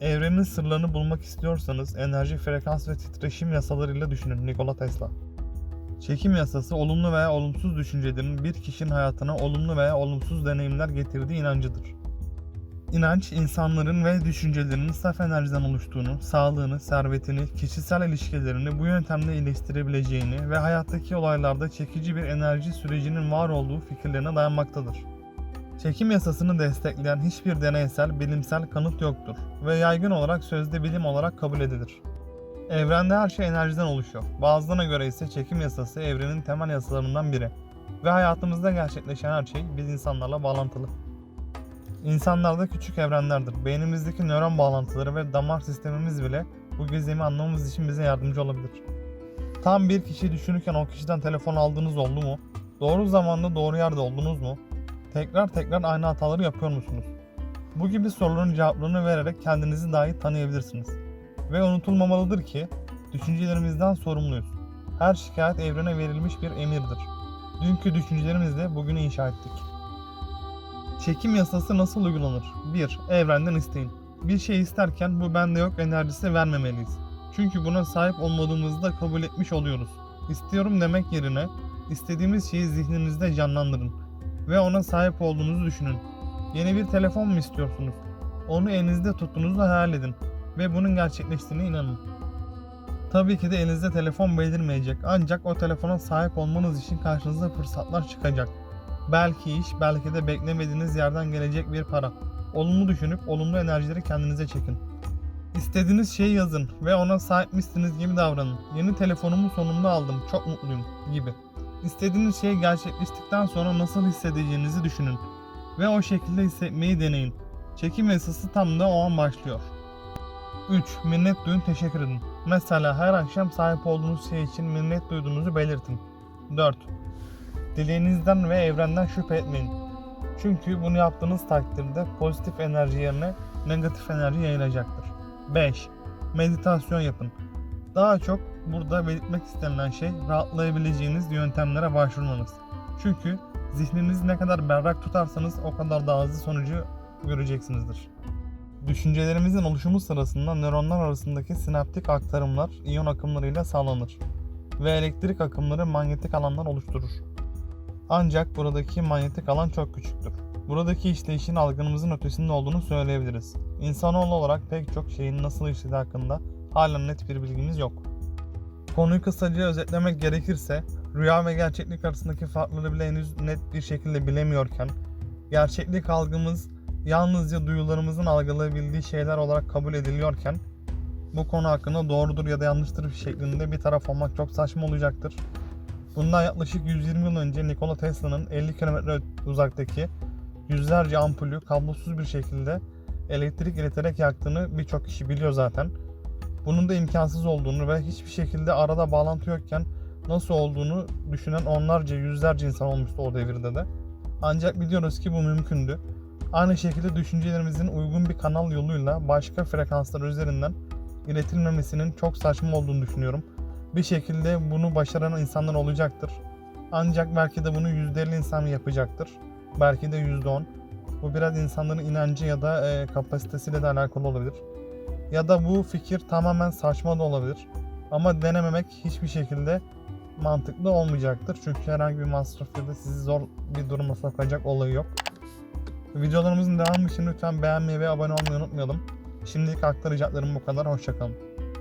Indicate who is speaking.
Speaker 1: Evrenin sırlarını bulmak istiyorsanız enerji, frekans ve titreşim yasalarıyla düşünün Nikola Tesla. Çekim yasası olumlu veya olumsuz düşüncelerin bir kişinin hayatına olumlu veya olumsuz deneyimler getirdiği inancıdır. İnanç, insanların ve düşüncelerinin saf enerjiden oluştuğunu, sağlığını, servetini, kişisel ilişkilerini bu yöntemle iyileştirebileceğini ve hayattaki olaylarda çekici bir enerji sürecinin var olduğu fikirlerine dayanmaktadır. Çekim yasasını destekleyen hiçbir deneysel, bilimsel kanıt yoktur ve yaygın olarak sözde bilim olarak kabul edilir. Evrende her şey enerjiden oluşuyor. Bazılarına göre ise çekim yasası evrenin temel yasalarından biri ve hayatımızda gerçekleşen her şey biz insanlarla bağlantılı. İnsanlarda küçük evrenlerdir. Beynimizdeki nöron bağlantıları ve damar sistemimiz bile bu gizemi anlamamız için bize yardımcı olabilir. Tam bir kişi düşünürken o kişiden telefon aldığınız oldu mu? Doğru zamanda doğru yerde oldunuz mu? Tekrar tekrar aynı hataları yapıyor musunuz? Bu gibi soruların cevaplarını vererek kendinizi daha iyi tanıyabilirsiniz. Ve unutulmamalıdır ki düşüncelerimizden sorumluyuz. Her şikayet evrene verilmiş bir emirdir. Dünkü düşüncelerimizle bugünü inşa ettik. Çekim yasası nasıl uygulanır? 1. Evrenden isteyin. Bir şey isterken bu bende yok enerjisi vermemeliyiz. Çünkü buna sahip olmadığımızda kabul etmiş oluyoruz. İstiyorum demek yerine istediğimiz şeyi zihninizde canlandırın ve ona sahip olduğunuzu düşünün. Yeni bir telefon mu istiyorsunuz? Onu elinizde tuttuğunuzu hayal edin ve bunun gerçekleştiğine inanın. Tabii ki de elinizde telefon belirmeyecek ancak o telefona sahip olmanız için karşınıza fırsatlar çıkacak. Belki iş, belki de beklemediğiniz yerden gelecek bir para. Olumlu düşünüp olumlu enerjileri kendinize çekin. İstediğiniz şeyi yazın ve ona sahipmişsiniz gibi davranın. Yeni telefonumu sonunda aldım, çok mutluyum gibi. İstediğiniz şey gerçekleştikten sonra nasıl hissedeceğinizi düşünün ve o şekilde hissetmeyi deneyin. Çekim yasası tam da o an başlıyor. 3. Minnet duyun, teşekkür edin. Mesela her akşam sahip olduğunuz şey için minnet duyduğunuzu belirtin. 4. Dileğinizden ve evrenden şüphe etmeyin. Çünkü bunu yaptığınız takdirde pozitif enerji yerine negatif enerji yayılacaktır. 5. Meditasyon yapın. Daha çok burada belirtmek istenilen şey rahatlayabileceğiniz yöntemlere başvurmanız. Çünkü zihninizi ne kadar berrak tutarsanız o kadar daha hızlı sonucu göreceksinizdir. Düşüncelerimizin oluşumu sırasında nöronlar arasındaki sinaptik aktarımlar iyon akımlarıyla sağlanır ve elektrik akımları manyetik alanlar oluşturur. Ancak buradaki manyetik alan çok küçüktür. Buradaki işleyişin algımızın ötesinde olduğunu söyleyebiliriz. İnsanoğlu olarak pek çok şeyin nasıl işlediği hakkında halen net bir bilgimiz yok. Konuyu kısaca özetlemek gerekirse, rüya ve gerçeklik arasındaki farkları bile henüz net bir şekilde bilemiyorken, gerçeklik algımız yalnızca duyularımızın algılayabildiği şeyler olarak kabul ediliyorken, bu konu hakkında doğrudur ya da yanlıştır şeklinde bir taraf olmak çok saçma olacaktır. Bundan yaklaşık 120 yıl önce Nikola Tesla'nın 50 kilometre uzaktaki yüzlerce ampulü kablosuz bir şekilde elektrik ileterek yaktığını birçok kişi biliyor zaten. Bunun da imkansız olduğunu ve hiçbir şekilde arada bağlantı yokken nasıl olduğunu düşünen onlarca yüzlerce insan olmuştu o devirde de. Ancak biliyoruz ki bu mümkündü. Aynı şekilde düşüncelerimizin uygun bir kanal yoluyla başka frekanslar üzerinden iletilmemesinin çok saçma olduğunu düşünüyorum. Bir şekilde bunu başaran insanlar olacaktır. Ancak belki de bunu %50 insan yapacaktır. Belki de %10. Bu biraz insanların inancı ya da e, kapasitesiyle de alakalı olabilir. Ya da bu fikir tamamen saçma da olabilir. Ama denememek hiçbir şekilde mantıklı olmayacaktır. Çünkü herhangi bir masraf ya da sizi zor bir duruma sokacak olayı yok. Videolarımızın devamı için lütfen beğenmeyi ve abone olmayı unutmayalım. Şimdilik aktaracaklarım bu kadar. Hoşçakalın.